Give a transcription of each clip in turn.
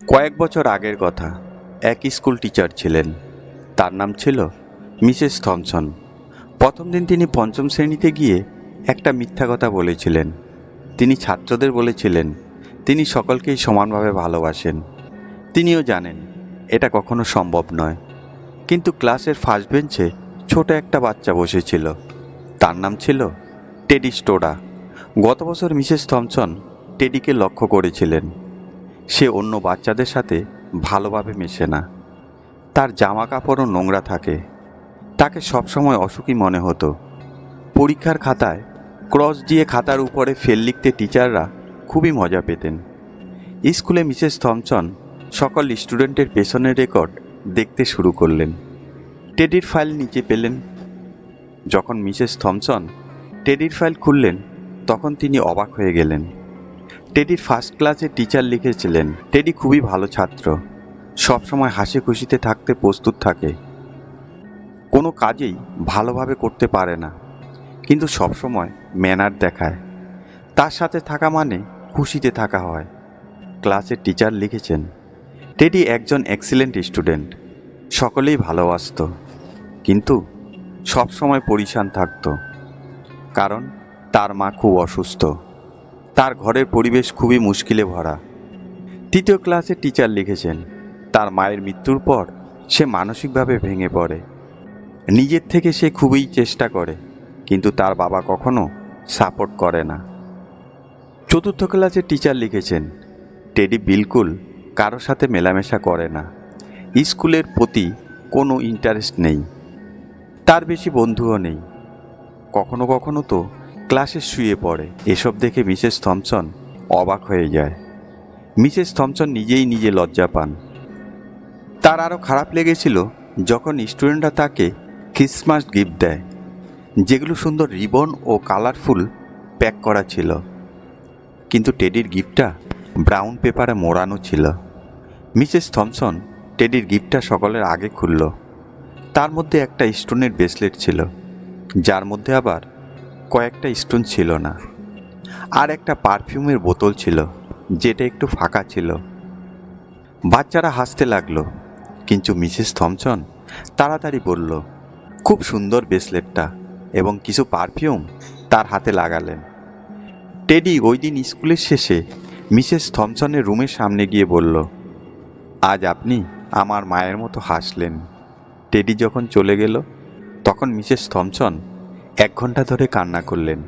কয়েক বছর আগের কথা, এক স্কুল টিচার ছিলেন। তার নাম ছিল মিসেস থমসন। প্রথম দিন তিনি পঞ্চম শ্রেণীতে গিয়ে একটা মিথ্যা কথা বলেছিলেন। তিনি ছাত্রদের বলেছিলেন, তিনি সকলকেই সমানভাবে ভালোবাসেন। তিনিও জানেন, এটা কখনো সম্ভব নয়। কিন্তু ক্লাসের ফার্স্ট বেঞ্চে ছোট একটা বাচ্চা বসেছিল। তার নাম ছিল টেডি স্টোডা। গত বছর মিসেস থমসন টেডিকে লক্ষ্য করেছিলেন। সে অন্য বাচ্চাদের সাথে ভালোভাবে মেশে না। তার জামা কাপড়ও নোংরা থাকে। তাকে সবসময় অসুখী মনে হতো। পরীক্ষার খাতায় ক্রস দিয়ে খাতার উপরে ফেল লিখতে টিচাররা খুবই মজা পেতেন। স্কুলে মিসেস থমসন সকল স্টুডেন্টের পেছনের রেকর্ড দেখতে শুরু করলেন। টেডির ফাইল নিচে পেলেন। যখন মিসেস থমসন টেডির ফাইল খুললেন, তখন তিনি অবাক হয়ে গেলেন। টেডির ফার্স্ট ক্লাসে টিচার লিখেছিলেন। টেডি খুবই ভালো ছাত্র। সবসময় হাসি খুশিতে থাকতে প্রস্তুত থাকে। কোনো কাজেই ভালোভাবে করতে পারে না। কিন্তু সবসময় ম্যানার দেখায়। তার সাথে থাকা মানে খুশিতে থাকা হয়। ক্লাসের টিচার লিখেছেন টেডি একজন এক্সিলেন্ট স্টুডেন্ট সকলেই ভালোবাসত। কিন্তু সবসময় পরিশান থাকত। কারণ তার মা খুব অসুস্থ। তার ঘরের পরিবেশ খুবই মুশকিলে ভরা। তৃতীয় ক্লাসে টিচার লিখেছেন, তার মায়ের মৃত্যুর পর সে মানসিকভাবে ভেঙে পড়ে। নিজের থেকে সে খুবই চেষ্টা করে, কিন্তু তার বাবা কখনো সাপোর্ট করে না। চতুর্থ ক্লাসে টিচার লিখেছেন, টেডি বিলকুল কারোর সাথে মেলামেশা করে না। স্কুলের প্রতি কোনো ইন্টারেস্ট নেই। তার বেশি বন্ধুও নেই। কখনো কখনো তো ক্লাসে শুয়ে পড়ে। এসব দেখে মিসেস থমসন অবাক হয়ে যায়। মিসেস থমসন নিজেই নিজে লজ্জা পান। তার আরও খারাপ লেগেছিল যখন স্টুডেন্টরা তাকে ক্রিসমাস গিফট দেয়, যেগুলো সুন্দর রিবন ও কালারফুল প্যাক করা ছিল। কিন্তু টেডির গিফটটা ব্রাউন পেপারে মোড়ানো ছিল। মিসেস থমসন টেডির গিফটটা সকলের আগে খুলল। তার মধ্যে একটা স্টোনের ব্রেসলেট ছিল, যার মধ্যে আবার কয়েকটা স্টোন ছিল না। আর একটা পারফিউমের বোতল ছিল, যেটা একটু ফাঁকা ছিল। বাচ্চারা হাসতে লাগল, কিন্তু মিসেস থমসন তাড়াতাড়ি বলল, খুব সুন্দর ব্রেসলেটটা এবং কিছু পারফিউম তার হাতে লাগালেন। টেডি ওই দিন স্কুলের শেষে মিসেস থমসনের রুমের সামনে গিয়ে বলল, আজ আপনি আমার মায়ের মতো হাসলেন। টেডি যখন চলে গেল, তখন মিসেস থমসন এক ঘণ্টা ধরে কান্না করলেন।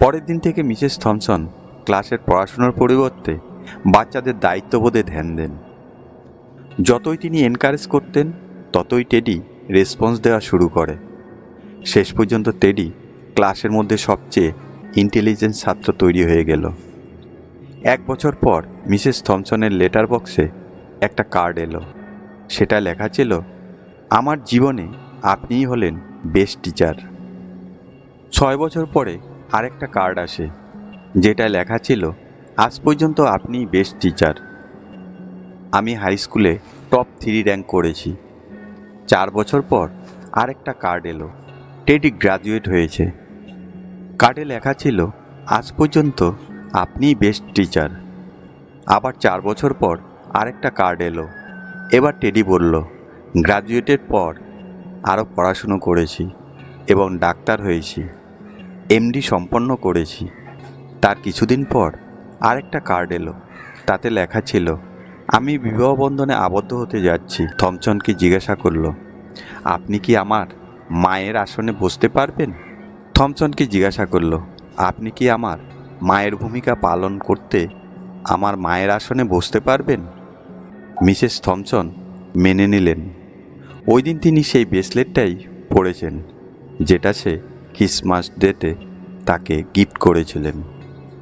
পরের দিন থেকে মিসেস থমসন ক্লাসের পড়াশোনার পরিবর্তে বাচ্চাদের দায়িত্ববোধে ধ্যান দেন। যতই তিনি এনকারেজ করতেন, ততই টেডি রেসপন্স দেওয়া শুরু করে। শেষ পর্যন্ত টেডি ক্লাসের মধ্যে সবচেয়ে ইন্টেলিজেন্স ছাত্র তৈরি হয়ে গেল। এক বছর পর মিসেস থমসনের লেটার বক্সে একটা কার্ড এলো। সেটা লেখা ছিল, আমার জীবনে আপনিই হলেন বেস্ট টিচার ছয় বছর পরে আরেকটা কার্ড আসে যেটা লেখা ছিল, আজ পর্যন্ত আপনিই বেস্ট টিচার। আমি হাই স্কুলে টপ থ্রি র্যাঙ্ক করেছি। চার বছর পর আরেকটা কার্ড এলো, টেডি গ্রাজুয়েট হয়েছে। কার্ডে লেখা ছিল, আজ পর্যন্ত আপনিই বেস্ট টিচার। আবার চার বছর পর আরেকটা কার্ড এলো, এবার টেডি বলল, গ্রাজুয়েটের পর আরও পড়াশুনো করেছি এবং ডাক্তার হয়েছি। এমডি সম্পন্ন করেছি। তার কিছুদিন পর আরেকটা কার্ড এলো। তাতে লেখা ছিল, আমি বিবাহ বন্ধনে আবদ্ধ হতে যাচ্ছি। থমচনকে জিজ্ঞাসা করল, আপনি কি আমার মায়ের আসনে বসতে পারবেন? থমচনকে জিজ্ঞাসা করল, আপনি কি আমার মায়ের ভূমিকা পালন করতে আমার মায়ের আসনে বসতে পারবেন? মিসেস থমচন মেনে নিলেন। ওই দিন তিনি সেই ব্রেসলেটটাই পরেছেন, যেটা সে ক্রিসমাস ডেতে তাকে গিফট করেছিলেন,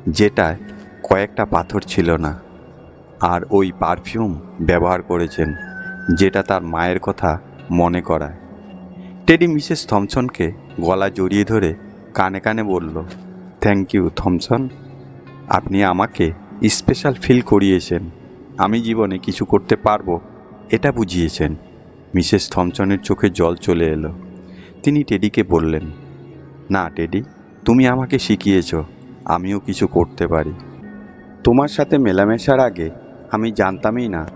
যেটায় কয়েকটা পাথর ছিল না, আর ওই পারফিউম ব্যবহার করেছেন, যেটা তার মায়ের কথা মনে করায়। টেডি মিসেস থমসনকে গলা জড়িয়ে ধরে কানে কানে বলল থ্যাংক ইউ থমসন। আপনি আমাকে স্পেশাল ফিল করিয়েছেন। আমি জীবনে কিছু করতে পারব, এটা বুঝিয়েছেন। মিসেস থমসনের চোখে জল চলে এলো। তিনি টেডিকে বললেন, না, টেডি তুমি আমাকে শিখিয়েছ, আমিও কিছু করতে পারি। তোমার সাথে মেলামেশার আগে আমি জানতামই না।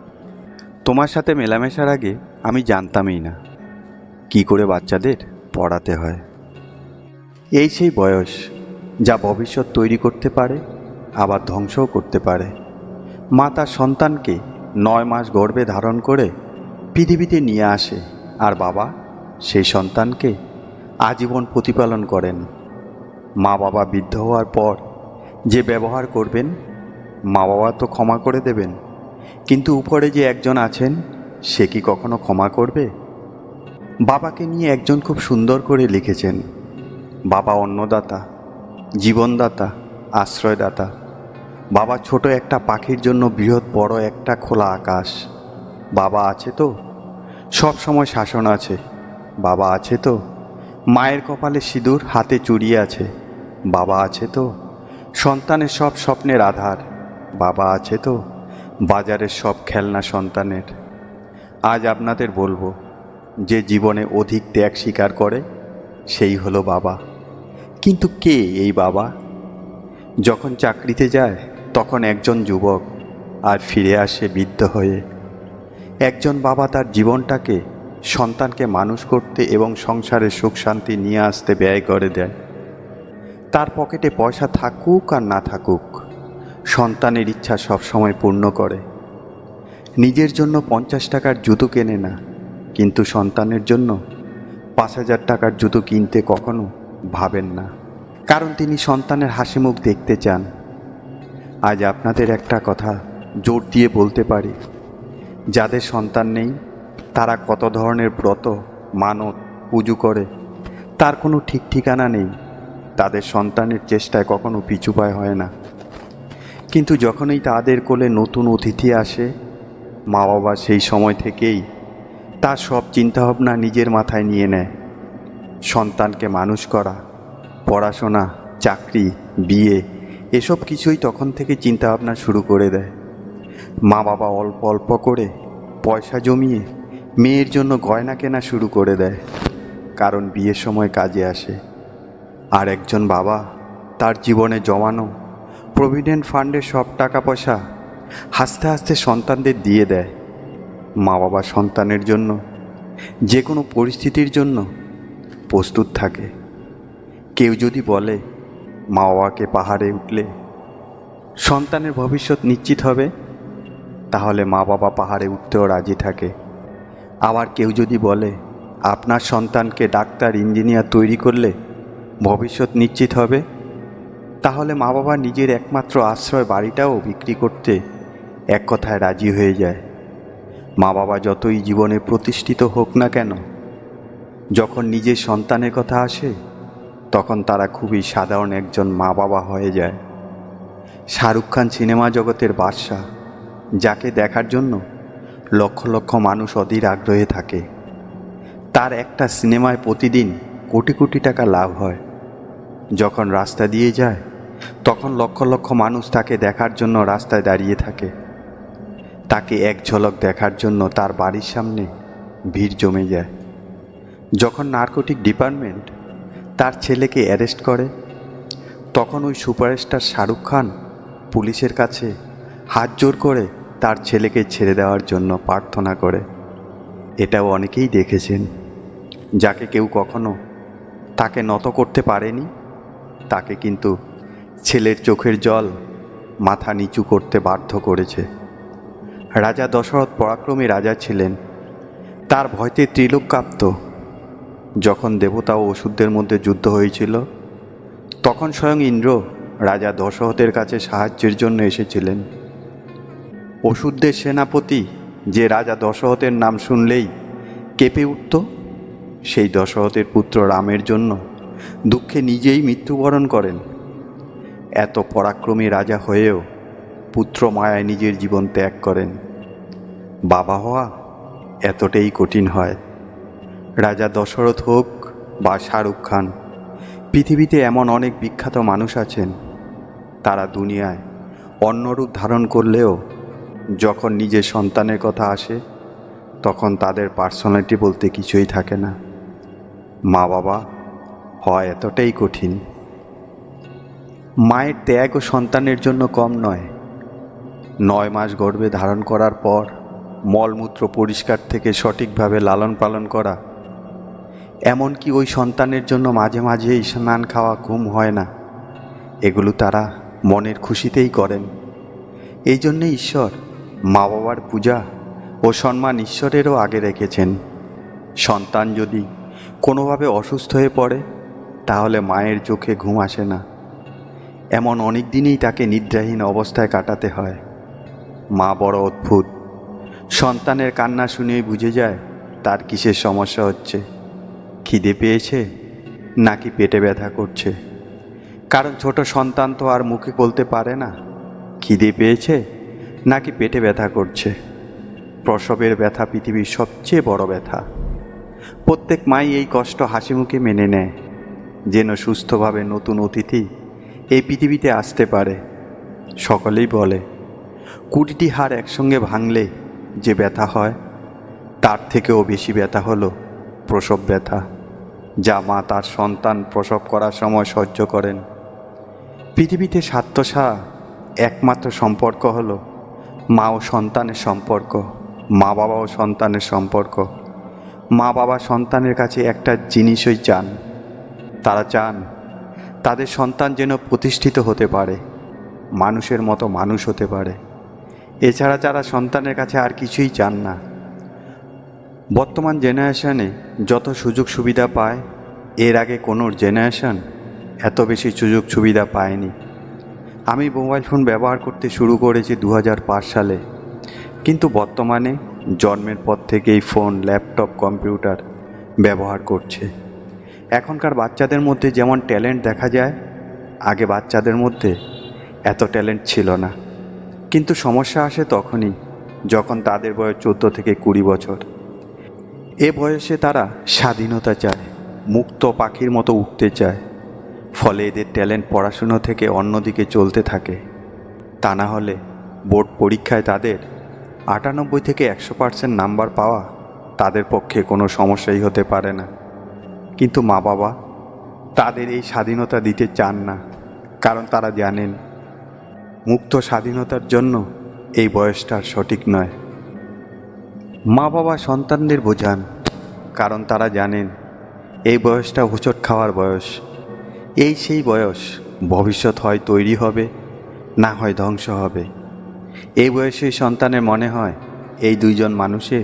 তোমার সাথে মেলামেশার আগে আমি জানতামই না। কি করে বাচ্চাদের পড়াতে হয়? এই সেই বয়স যা ভবিষ্যৎ তৈরি করতে পারে, আবার ধ্বংসও করতে পারে। মা তার সন্তানকে নয় মাস গর্ভে ধারণ করে পৃথিবীতে নিয়ে আসে, আর বাবা সেই সন্তানকে আজীবন প্রতিপালন করেন। মা বাবা বৃদ্ধ হওয়ার পর যে ব্যবহার করবেন মা বাবা তো ক্ষমা করে দেবেন। কিন্তু উপরে যে একজন আছেন, সে কি কখনো ক্ষমা করবে? বাবাকে নিয়ে একজন খুব সুন্দর করে লিখেছেন। বাবা অন্নদাতা, জীবনদাতা, আশ্রয়দাতা। বাবা ছোট একটা পাখির জন্য বৃহৎ বড় একটা খোলা আকাশ। বাবা আছে তো? সব সময় শাসন আছে। বাবা আছে তো? মায়ের কপালে সিঁদুর, হাতে চুড়ি আছে। বাবা আছে তো? সন্তানের সব স্বপ্নের আধার। বাবা আছে তো? বাজারের সব খেলনা সন্তানের। আজ আপনাদের বলব, যে জীবনে অধিক ত্যাগ স্বীকার করে, সেই হলো বাবা। কিন্তু কে এই বাবা? যখন চাকরিতে যায়, তখন একজন যুবক আর ফিরে আসে বৃদ্ধ হয়ে। একজন বাবা তার জীবনটাকে সন্তানকে মানুষ করতে এবং সংসারের সুখ শান্তি নিয়ে আসতে ব্যয় করে দেয় তার পকেটে পয়সা থাকুক আর না থাকুক, সন্তানের ইচ্ছা সবসময় পূর্ণ করে। নিজের জন্য পঞ্চাশ টাকার জুতো কেনে না, কিন্তু সন্তানের জন্য পাঁচ হাজার টাকার জুতো কিনতে কখনো ভাবেন না। কারণ তিনি সন্তানের হাসি মুখ দেখতে চান। আজ আপনাদের একটা কথা জোর দিয়ে বলতে পারি। যাদের সন্তান নেই, তারা কত ধরনের ব্রত, মানত, পুজো করে, তার কোনো ঠিক ঠিকানা নেই। তাদের সন্তানের চেষ্টায় কখনো পিছুপায় হয় না। কিন্তু যখনই তাদের কোলে নতুন অতিথি আসে মা বাবা সেই সময় থেকেই তার সব চিন্তাভাবনা নিজের মাথায় নিয়ে নেয়। সন্তানকে মানুষ করা, পড়াশোনা, চাকরি, বিয়ে, এসব কিছুই তখন থেকে চিন্তাভাবনা শুরু করে দেয়। মা বাবা অল্প অল্প করে পয়সা জমিয়ে মেয়ের জন্য গয়না কেনা শুরু করে দেয়, কারণ বিয়ের সময় কাজে আসে। আর একজন বাবা তার জীবনে জমানো প্রভিডেন্ট ফান্ডের সব টাকা পয়সা হাসতে হাসতে সন্তানদের দিয়ে দেয়। মা বাবা সন্তানের জন্য যে কোনো পরিস্থিতির জন্য প্রস্তুত থাকে। কেউ যদি বলে মা বাবাকে পাহাড়ে উঠলে সন্তানের ভবিষ্যৎ নিশ্চিত হবে, তাহলে মা বাবা পাহাড়ে উঠতেও রাজি থাকে। আবার কেউ যদি বলে, আপনার সন্তানকে ডাক্তার, ইঞ্জিনিয়ার তৈরি করলে ভবিষ্যৎ নিশ্চিত হবে। তাহলে মা বাবা নিজের একমাত্র আশ্রয় বাড়িটাও বিক্রি করতে এক কথায় রাজি হয়ে যায়। মা বাবা যতই জীবনে প্রতিষ্ঠিত হোক না কেন, যখন নিজের সন্তানের কথা আসে, তখন তারা খুবই সাধারণ একজন মা বাবা হয়ে যায়। শাহরুখ খান সিনেমা জগতের বাদশাহ, যাকে দেখার জন্য লক্ষ লক্ষ মানুষ অধীর আগ্রহে থাকে। তার একটা সিনেমায় প্রতিদিন কোটি কোটি টাকা লাভ হয়। যখন রাস্তা দিয়ে যায়, তখন লক্ষ লক্ষ মানুষ তাকে দেখার জন্য রাস্তায় দাঁড়িয়ে থাকে। তাকে এক ঝলক দেখার জন্য তার বাড়ির সামনে ভিড় জমে যায়। যখন নার্কোটিক ডিপার্টমেন্ট তার ছেলেকে অ্যারেস্ট করে, তখন ওই সুপারস্টার শাহরুখ খান পুলিশের কাছে হাত জোর করে তার ছেলেকে ছেড়ে দেওয়ার জন্য প্রার্থনা করে। এটাও অনেকেই দেখেছেন, যাকে কেউ কখনো তাকে নত করতে পারেনি। তাকে কিন্তু ছেলের চোখের জল মাথা নিচু করতে বাধ্য করেছে। রাজা দশরথ পরাক্রমী রাজা ছিলেন। তার ভয়তে ত্রিলোক কাঁপত। যখন দেবতা ও ওষুধদের মধ্যে যুদ্ধ হয়েছিল, তখন স্বয়ং ইন্দ্র রাজা দশরথের কাছে সাহায্যের জন্য এসেছিলেন। ওষুধদের সেনাপতি যে রাজা দশরথের নাম শুনলেই কেঁপে উঠত, সেই দশরথের পুত্র রামের জন্য দুঃখে নিজেই মৃত্যুবরণ করেন। এত পরাক্রমী রাজা হয়েও পুত্র মায়ায় নিজের জীবন ত্যাগ করেন। বাবা হওয়া এতটাই কঠিন হয়। রাজা দশরথ হোক বা শাহরুখ খান, পৃথিবীতে এমন অনেক বিখ্যাত মানুষ আছেন, তারা দুনিয়ায় অন্য রূপ ধারণ করলেও যখন নিজের সন্তানের কথা আসে, তখন তাদের পার্সোনালিটি বলতে কিছুই থাকে না। মা বাবা হয় এতটাই কঠিন। মায়ের ত্যাগ ও সন্তানের জন্য কম নয়। নয় মাস গর্ভে ধারণ করার পর মলমূত্র পরিষ্কার থেকে সঠিকভাবে লালন পালন করা। এমনকি ওই সন্তানের জন্য মাঝে মাঝে স্নান খাওয়া ঘুম হয় না। এগুলো তারা মনের খুশিতেই করেন। এই জন্যে ঈশ্বর মা বাবার পূজা ও সম্মান ঈশ্বরেরও আগে রেখেছেন। সন্তান যদি কোনোভাবে অসুস্থ হয়ে পড়ে তাহলে মায়ের চোখে ঘুম আসে না। এমন অনেক দিনই তাকে নিদ্রাহীন অবস্থায় কাটাতে হয়। মা বড় অদ্ভুত। সন্তানের কান্না শুনেই বুঝে যায়, তার কিসের সমস্যা হচ্ছে? খিদে পেয়েছে? নাকি পেটে ব্যথা করছে? কারণ ছোট সন্তান তো আর মুখে বলতে পারে না, খিদে পেয়েছে? নাকি পেটে ব্যথা করছে? প্রসবের ব্যথা পৃথিবীর সবচেয়ে বড় ব্যথা। প্রত্যেক মাই এই কষ্ট হাসি মুখে মেনে নেয়। যেন সুস্থভাবে নতুন অতিথি এই পৃথিবীতে আসতে পারে। সকলেই বলে কুড়িটি হাড় একসঙ্গে ভাঙলে যে ব্যথা হয়, তার থেকেও বেশি ব্যথা হলো প্রসব ব্যথা, যা মা তার সন্তান প্রসব করার সময় সহ্য করেন। পৃথিবীতে স্বার্থসা একমাত্র সম্পর্ক হলো মা ও সন্তানের সম্পর্ক, মা বাবা ও সন্তানের সম্পর্ক। মা বাবা সন্তানের কাছে একটা জিনিসই চান তারা চান, তাদের সন্তান যেন প্রতিষ্ঠিত হতে পারে, মানুষের মতো মানুষ হতে পারে। এছাড়া যারা সন্তানের কাছে আর কিছুই চান না, বর্তমান জেনারেশনে যত সুযোগ সুবিধা পায়, এর আগে কোনো জেনারেশন এত বেশি সুযোগ সুবিধা পায়নি। আমি মোবাইল ফোন ব্যবহার করতে শুরু করেছি দু হাজার পাঁচ সালে, কিন্তু বর্তমানে জন্মের পর থেকেই ফোন, ল্যাপটপ, কম্পিউটার ব্যবহার করছে। এখনকার বাচ্চাদের মধ্যে যেমন ট্যালেন্ট দেখা যায়, আগে বাচ্চাদের মধ্যে এত ট্যালেন্ট ছিল না। কিন্তু সমস্যা আসে তখনই, যখন তাদের বয়স চোদ্দ থেকে কুড়ি বছর। এ বয়সে তারা স্বাধীনতা চায়, মুক্ত পাখির মতো উঠতে চায়, ফলে এদের ট্যালেন্ট পড়াশুনো থেকে অন্যদিকে চলতে থাকে। তা না হলে বোর্ড পরীক্ষায় তাদের আটানব্বই থেকে একশো পার্সেন্ট নাম্বার পাওয়া তাদের পক্ষে কোনো সমস্যাই হতে পারে না। কিন্তু মা বাবা তাদের এই স্বাধীনতা দিতে চান না, কারণ তারা জানেন মুক্ত স্বাধীনতার জন্য এই বয়সটা সঠিক নয়। মা বাবা সন্তানদের বোঝান, কারণ তারা জানেন এই বয়সটা হোঁচট খাওয়ার বয়স। এই সেই বয়স ভবিষ্যৎ হয় তৈরি হবে, না হয় ধ্বংস হবে। এই বয়সে সন্তানের মনে হয়, এই দুইজন মানুষে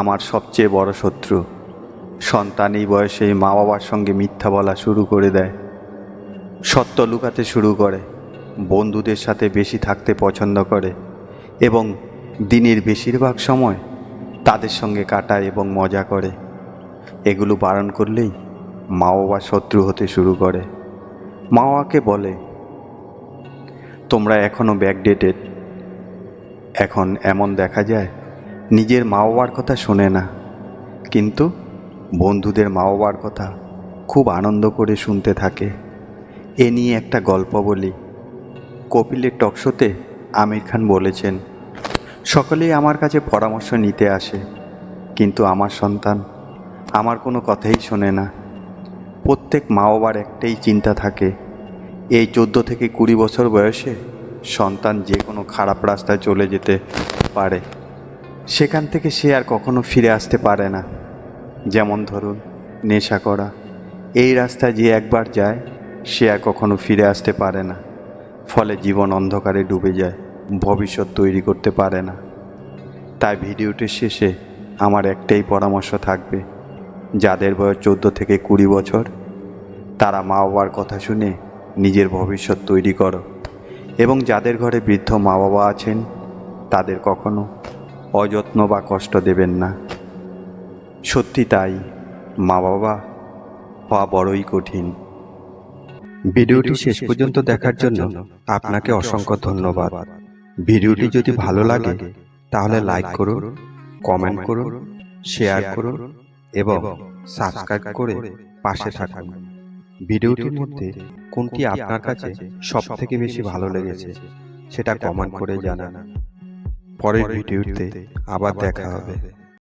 আমার সবচেয়ে বড় শত্রু। সন্তান এই বয়সে মা বাবার সঙ্গে মিথ্যা বলা শুরু করে দেয়। সত্য লুকাতে শুরু করে, বন্ধুদের সাথে বেশি থাকতে পছন্দ করে এবং দিনের বেশিরভাগ সময় তাদের সঙ্গে কাটায় এবং মজা করে। এগুলো বারণ করলেই মা বাবা শত্রু হতে শুরু করে। মা বাবাকে বলে, তোমরা এখনও ব্যাকডেটেড এখন এমন দেখা যায়, নিজের মা বাবার কথা শোনে না। কিন্তু বন্ধুদের মা বাবার কথা খুব আনন্দ করে শুনতে থাকে। এ নিয়ে একটা গল্প বলি। কপিলের টকশোতে আমির খান বলেছেন, সকলেই আমার কাছে পরামর্শ নিতে আসে, কিন্তু আমার সন্তান আমার কোনো কথাই শোনে না। প্রত্যেক মা বাবার একটাই চিন্তা থাকে, এই চোদ্দ থেকে কুড়ি বছর বয়সে সন্তান যে কোনো খারাপ রাস্তায় চলে যেতে পারে। সেখান থেকে সে আর কখনো ফিরে আসতে পারে না। যেমন ধরুন, নেশা করা। এই রাস্তায় যে একবার যায়, সে আর কখনো ফিরে আসতে পারে না। ফলে জীবন অন্ধকারে ডুবে যায়, ভবিষ্যৎ তৈরি করতে পারে না। তাই ভিডিওটির শেষে আমার একটাই পরামর্শ থাকবে, যাদের বয়স চোদ্দ থেকে কুড়ি বছর, তারা মা বাবার কথা শুনে নিজের ভবিষ্যৎ তৈরি করো এবং যাদের ঘরে বৃদ্ধ মা বাবা আছেন, তাদের কখনো অযত্ন বা কষ্ট দেবেন না। সত্যি তাই, মা বাবা হওয়া বড়ই কঠিন। ভিডিওটি শেষ পর্যন্ত দেখার জন্য আপনাকে অসংখ্য ধন্যবাদ। ভিডিওটি যদি ভালো লাগে, তাহলে লাইক করুন কমেন্ট করুন শেয়ার করুন এবং সাবস্ক্রাইব করে পাশে থাকুন। ভিডিওটির মধ্যে কোনটি আপনার কাছে সব থেকে বেশি ভালো লেগেছে, সেটা কমেন্ট করে জানান। পরের ভিডিওতে আবার দেখা হবে।